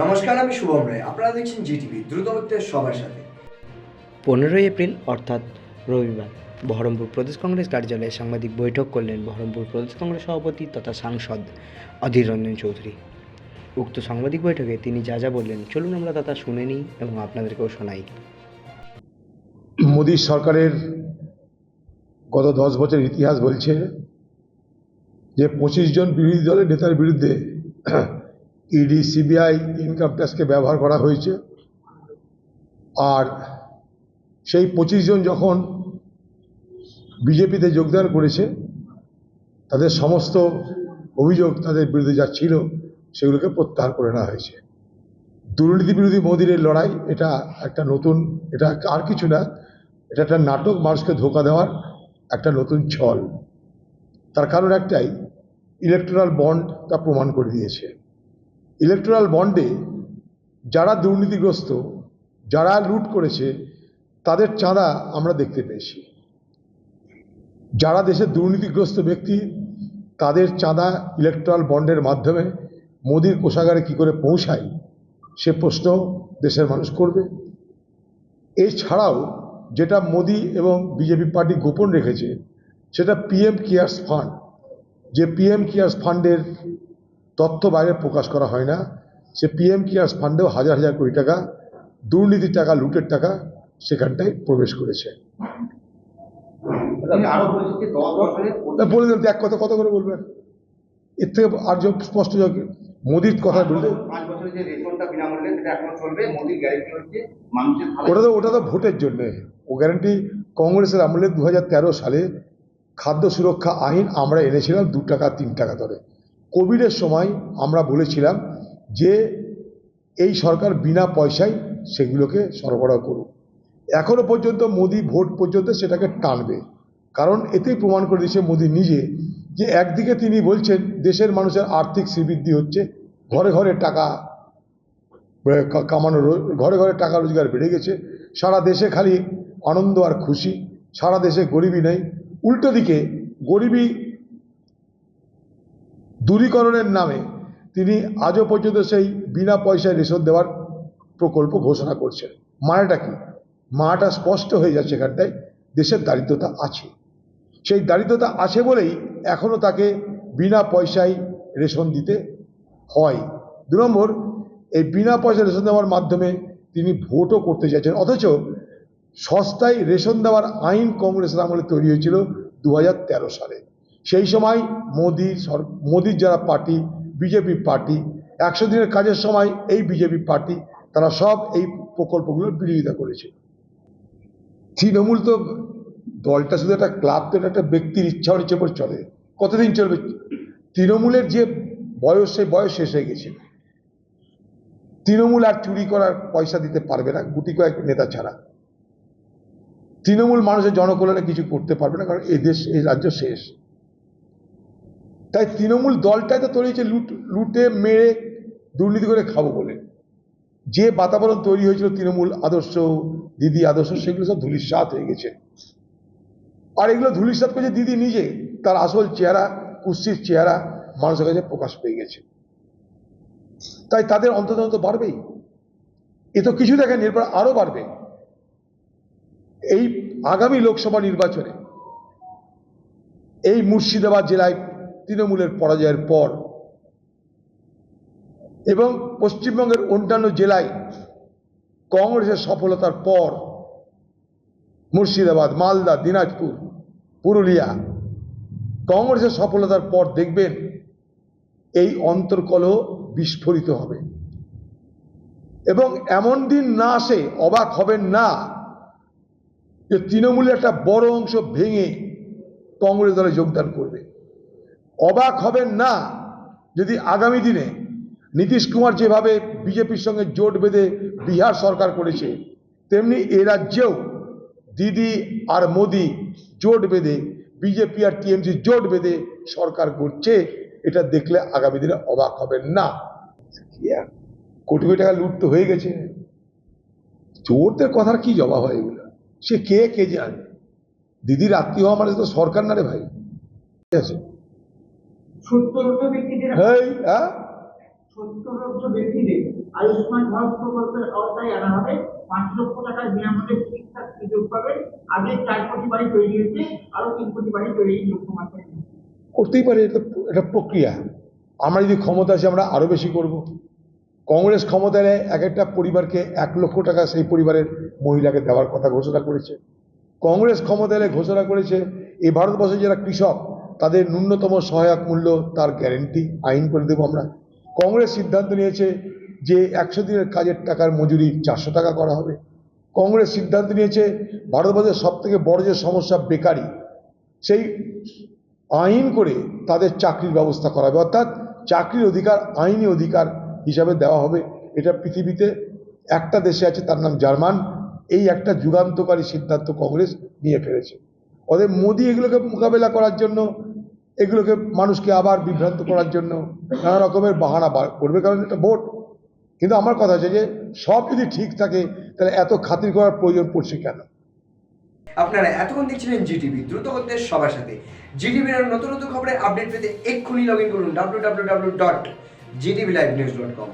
নমস্কার আমি শুভম রায়। আপনারা দেখছেন জিটিভি দ্রুতগতির সবার সাথে। পনেরোই এপ্রিল অর্থাৎ রবিবার বহরমপুর প্রদেশ কংগ্রেস কার্যালয়ে সাংবাদিক বৈঠক করলেন বহরমপুর প্রদেশ কংগ্রেস সভাপতি তথা সাংসদ অধীর রঞ্জন চৌধুরী। উক্ত সাংবাদিক বৈঠকে তিনি যা যা বললেন চলুন আমরা তা তা শুনে নিই এবং আপনাদেরকেও শোনাই। মোদী সরকারের গত দশ বছর ইতিহাস বলছে যে পঁচিশ জন বিরোধী দলের নেতার বিরুদ্ধে ইডি সিবিআই ইনকাম ট্যাক্সকে ব্যবহার করা হয়েছে। আর সেই পঁচিশ জন যখন বিজেপিতে যোগদান করেছে, তাদের সমস্ত অভিযোগ তাদের বিরুদ্ধে যা ছিল সেগুলোকে প্রত্যাহার করে নেওয়া হয়েছে। দুর্নীতি বিরোধী মোদির লড়াই, এটা একটা নতুন, এটা আর কিছু না, এটা একটা নাটক মানুষকে ধোকা দেওয়ার একটা নতুন ছল। তার কারণ একটাই ইলেকট্রাল বন্ড তা প্রমাণ করে দিয়েছে। ইলেকট্রাল বন্ডে যারা দুর্নীতিগ্রস্ত, যারা লুট করেছে, তাদের চাঁদা আমরা দেখতে পেয়েছি। যারা দেশের দুর্নীতিগ্রস্ত ব্যক্তি, তাদের চাঁদা ইলেকট্রাল বন্ডের মাধ্যমে মোদির কোষাগারে কি করে পৌঁছায়, সে প্রশ্ন দেশের মানুষ করবে। এছাড়াও যেটা মোদি এবং বিজেপি পার্টি গোপন রেখেছে, সেটা পিএম কেয়ার্স ফান্ড যে পিএম কেয়ার্স ফান্ডের তথ্য বাইরে প্রকাশ করা হয় না। সে পিএম কেয়ার্স ফান্ডেও হাজার হাজার কোটি টাকা দুর্নীতির টাকা লুটের টাকা সেখানটায় প্রবেশ করেছে। বলে দেন এক কথা কত করে বলবেন? এর থেকে আর স্পষ্ট মোদির কথা বলতে ওটা তো ওটা তো ভোটের জন্য। ও গ্যারান্টি কংগ্রেসের আমলে দু হাজার তেরো সালে খাদ্য সুরক্ষা আইন আমরা এনেছিলাম দু টাকা তিন টাকা দরে কোভিডের সময় আমরা বলেছিলাম যে এই সরকার বিনা পয়সায় সেগুলোকে সরবরাহ করুক। এখনও পর্যন্ত মোদি ভোট পর্যন্ত সেটাকে টানবে। কারণ এতেই প্রমাণ করে দিয়েছে মোদি নিজে যে একদিকে তিনি বলছেন দেশের মানুষের আর্থিক শ্রীবৃদ্ধি হচ্ছে, ঘরে ঘরে টাকা কামানো ঘরে ঘরে টাকা রোজগার বেড়ে গেছে, সারা দেশে খালি আনন্দ আর খুশি, সারা দেশে গরিবী নেই। উল্টো দিকে গরিবী দূরীকরণের নামে তিনি আজও পর্যন্ত সেই বিনা পয়সায় রেশন দেওয়ার প্রকল্প ঘোষণা করছেন। মানেটা কি? মাটা স্পষ্ট হয়ে যাচ্ছে এখানটায়, দেশের দারিদ্রতা আছে। সেই দারিদ্রতা আছে বলেই এখনও তাকে বিনা পয়সায় রেশন দিতে হয়। দু নম্বর, এই বিনা পয়সা রেশন দেওয়ার মাধ্যমে তিনি ভোটও করতে চাইছেন। অথচ সস্তায় রেশন দেওয়ার আইন কংগ্রেসের আমলে তৈরি হয়েছিল দু হাজার তেরো সালে। সেই সময় মোদি সর, মোদির যারা পার্টি, বিজেপি পার্টি, একশো দিনের কাজের সময় এই বিজেপি পার্টি, তারা সব এই প্রকল্পগুলোর বিরোধিতা করেছে। তৃণমূল তো দলটা শুধু একটা ক্লাব, তো একটা ব্যক্তির ইচ্ছা নিচে পর চলে। কতদিন চলবে? তৃণমূলের যে বয়স, সেই বয়স শেষ হয়ে গেছে। তৃণমূল আর চুরি করার পয়সা দিতে পারবে না, গুটি কয়েক নেতা ছাড়া। তৃণমূল মানুষের জনকল্যাণে কিছু করতে পারবে না, কারণ এই দেশ এই রাজ্য শেষ। তাই তৃণমূল দলটাই তো তৈরি হয়েছে লুট, লুটে, মেরে, দুর্নীতি করে খাব বলে। যে বাতাবরণ তৈরি হয়েছিল তৃণমূল, আদর্শ, দিদি, আদর্শ, সেগুলো সব ধুলিস্বাত হয়ে গেছে। আর এগুলো ধুলিস্বাত করেছে দিদি নিজে। তার আসল চেহারা, কুস্তির চেহারা মানুষের কাছে প্রকাশ পেয়ে গেছে। তাই তাদের অন্তত বাড়বেই। এ তো কিছু দেখেন, এরপর আরও বাড়বে। এই আগামী লোকসভা নির্বাচনে এই মুর্শিদাবাদ জেলায় তৃণমূলের পরাজয়ের পর। এবং পশ্চিমবঙ্গের অন্যান্য জেলায় কংগ্রেসের সফলতার পর মুর্শিদাবাদ, মালদা, দিনাজপুর, পুরুলিয়া, কংগ্রেসের সফলতার পর দেখবেন এই অন্তর্কলহ বিস্ফোরিত হবে। এবং এমন দিন না আসে অবাক হবেন না যে তৃণমূলের একটা বড় অংশ ভেঙে কংগ্রেস দলে যোগদান করবে। অবাক হবেন না যদি আগামী দিনে নীতিশ কুমার যেভাবে বিজেপির সঙ্গে জোট বেঁধে বিহার সরকার করেছে, তেমনি এ রাজ্যেও দিদি আর মোদি জোট বেঁধে, বিজেপি আর টিএমসি জোট বেঁধে সরকার করছে, এটা দেখলে আগামী দিনে অবাক হবেন না। কোটি কোটি টাকা লুট তো হয়ে গেছে। চোরদের কথার কি জবাব হয় এগুলো? সে কে কে জানে? দিদির আত্মীয় হওয়া মানে তো সরকার না রে ভাই। ঠিক আছে? এই হ্যাঁ? ব্যক্তিদের আয়ুষ্মান ভারত প্রকল্পের আওতায় আনা হবে। পাঁচ লক্ষ টাকার বিনামূল্যে চিকিৎসার সুযোগ পাবে। আগে চার কোটি বাড়ি তৈরি হয়েছে আরও তিন কোটি বাড়ি তৈরি লক্ষ্যমাত্রায় করতেই পারে এটা এটা প্রক্রিয়া। আমরা যদি ক্ষমতা আছে আমরা আরও বেশি করব। কংগ্রেস ক্ষমতায় এলে এক একটা পরিবারকে এক লক্ষ টাকা সেই পরিবারের মহিলাকে দেওয়ার কথা ঘোষণা করেছে। কংগ্রেস ক্ষমতা এলে ঘোষণা করেছে এই ভারতবর্ষে যারা কৃষক তাদের ন্যূনতম সহায়ক মূল্য তার গ্যারেন্টি আইন করে দেবো আমরা। কংগ্রেস সিদ্ধান্ত নিয়েছে যে একশো দিনের কাজের টাকার মজুরি চারশো টাকা করা হবে। কংগ্রেস সিদ্ধান্ত নিয়েছে ভারতবর্ষের সব থেকে বড় যে সমস্যা বেকারি, সেই আইন করে তাদের চাকরির ব্যবস্থা করা হবে। অর্থাৎ চাকরির অধিকার আইনি অধিকার হিসাবে দেওয়া হবে। এটা পৃথিবীতে একটা দেশে আছে, তার নাম জার্মান। এই একটা যুগান্তকারী সিদ্ধান্ত কংগ্রেস নিয়ে ফেলেছে। ওদের মোদি এগুলোকে মোকাবেলা করার জন্য এগুলোকে মানুষকে আবার বিভ্রান্ত করার জন্য নানা রকমের বাহানা করবে, কারণ এটা ভোট। কিন্তু আমার কথা হচ্ছে যে, সব যদি ঠিক থাকে, তাহলে এত খাতির করার প্রয়োজন পড়ছে কেন? আপনারা এতক্ষণ দেখছিলেন জিটিভি, দ্রুত করতে সবার সাথে। জিটিভির নতুন নতুন খবরের আপডেট পেতে এক্ষুনি লগ ইন করুন W W W dot GTV live news dot com